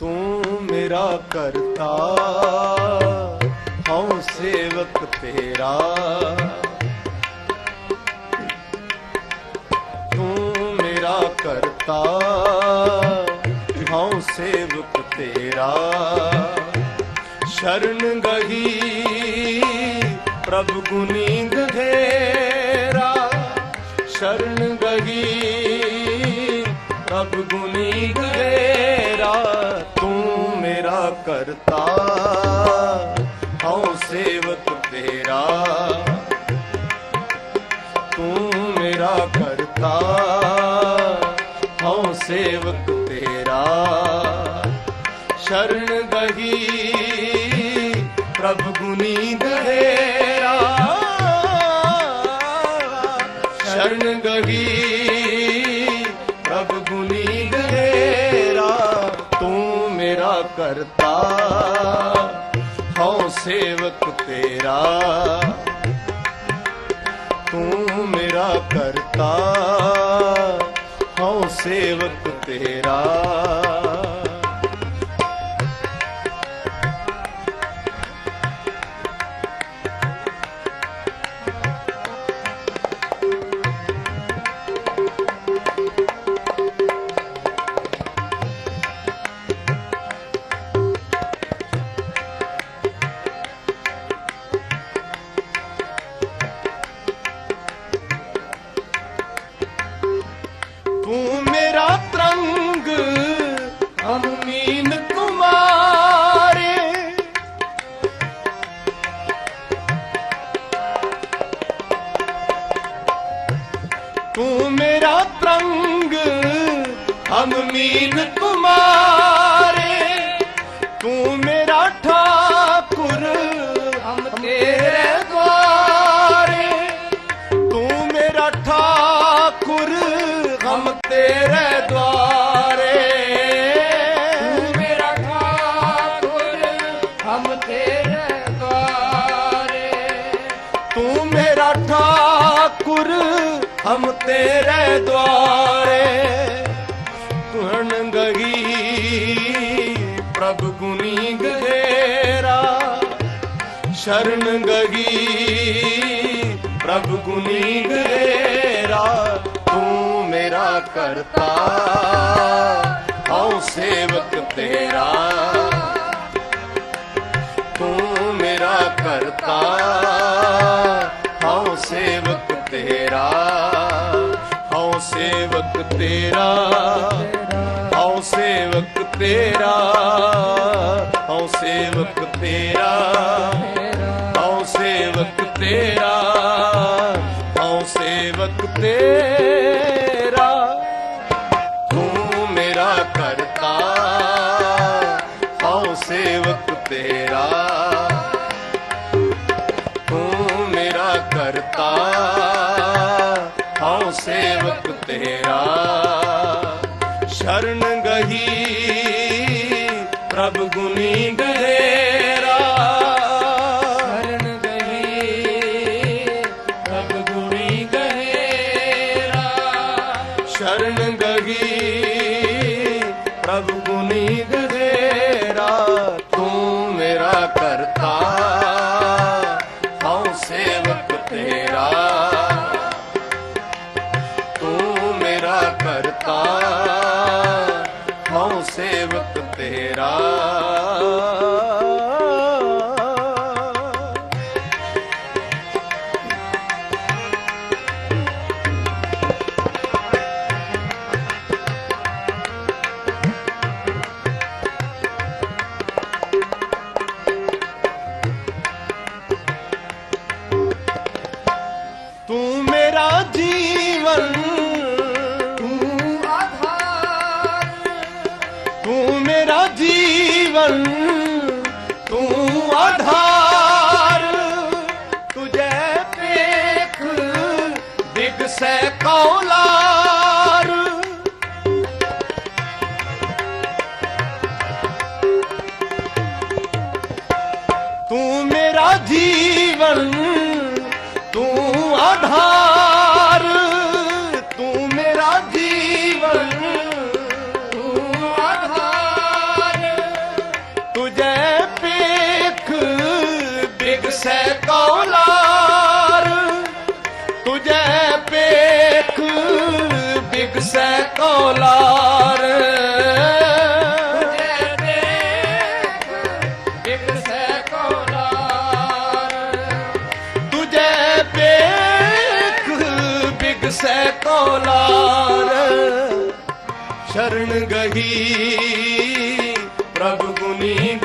ਤੂੰ ਮੇਰਾ ਕਰਤਾ। ਹਉ ਸੇਵਕ ਤੇਰਾ। ਤੂੰ ਮੇਰਾ ਕਰਤਾ। ਹਉ ਸੇਵਕ ਤੇਰਾ। ਸ਼ਰਨ ਗਹੀ ਪ੍ਰਭ ਗੁਨੀ ਗਧੇਰਾ ਸ਼ਰਨ ਗਹੀ ਪ੍ਰਭ ਗੁਣੀ ਗਧੇਰਾ ਤੂੰ ਮੇਰਾ ਕਰਤਾ। ਹਉ ਸੇਵਕ ਤੇਰਾ, ਤੂੰ ਮੇਰਾ ਕਰਤਾ। ਹਉ ਸੇਵਕ ਤੇਰਾ, ਸ਼ਰਨ ਗਹੀ ਪ੍ਰਭ ਗੁਨੀ ਗਹਿਰਾ ਸ਼ਰਨ ਗਹੀ ਕਰਤਾ ਹਉ ਸੇਵਕ ਤੇਰਾ ਤੂੰ ਮੇਰਾ ਕਰਤਾ। ਹਉ ਸੇਵਕ ਤੇਰਾ। ਤੂੰ ਮੇਰਾ ਤਰੰਗ ਅਮੀਨ ਕੁਮਾਰੇ। ਤੂੰ ਮੇਰਾ ਤਰੰਗ ਅਮੀਨ ਕੁਮਾਰੇ। ਤੇਰੇ ਦੁਆਰੇ ਤੁਹਣ ਗਈ। ਪ੍ਰਭ ਗੁਨੀ ਗਹਿਰਾ ਸ਼ਰਨ ਗਗੀ ਪ੍ਰਭ ਗੁਨੀ ਗਹਿਰਾ ਤੂੰ ਮੇਰਾ ਕਰਤਾ। ਹਉ ਸੇਵਕ ਤੇਰਾ। ਤੂੰ ਮੇਰਾ ਕਰਤਾ। ਤੇਰਾ ਹਉ ਸੇਵਕ ਤੇਰਾ ਹਉ ਸੇਵਕ ਤੇਰਾ ਹਉ ਸੇਵਕ ਤੇਰਾ ਹਉ ਸੇਵਕ ਤੇਰਾ। ਤੂੰ ਮੇਰਾ ਕਰਤਾ ਹਉ ਸੇਵਕ ਤੇਰਾ। ਤੂੰ ਮੇਰਾ ਕਰਤਾ। ਤੇਰਾ। ਸ਼ਰਨ ਗਹੀ, ਪ੍ਰਭ ਗੁਨੀ ਗਹਿਰਾ। ਸ਼ਰਨ ਗਈ ਪ੍ਰਭ ਗੁਣੀ ਗਹਿਰਾ। ਸ਼ਰਨ ਗਹੀ, ਪ੍ਰਭ ਗੁਨੀ ਕਰਤਾ। ਹਉ ਸੇਵਕ ਤੇਰਾ। ਮੇਰਾ ਜੀਵਨ ਤੂੰ ਆਧਾਰ। ਤੁਝੇ ਪੇਖ ਦਿਗਸੈ ਕੌਲਾਰ। ਤੂੰ ਮੇਰਾ ਜੀਵਨ ਤੂੰ ਆਧਾਰ। ਬਿਗਸੈ ਕੌਲਾਰ। ਤੁਝੇ ਪੇਖ ਦੇਖ ਬਿਗਸੈ ਕੋਲਾਰ। ਬਿਗਸੈ ਕੌਲਾਰ। ਸ਼ਰਨ ਗਹੀ ਪ੍ਰਭ ਗੁਨੀ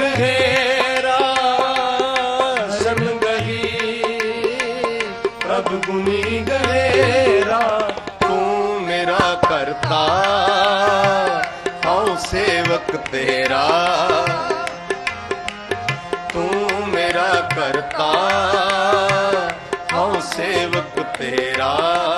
ਪ੍ਰਭ ਗੁਨੀ ਗਹਿਰਾ ਤੂੰ ਮੇਰਾ ਕਰਤਾ। ਹਉ ਸੇਵਕ ਤੇਰਾ, ਤੂੰ ਮੇਰਾ ਕਰਤਾ। ਹਉ ਸੇਵਕ ਤੇਰਾ।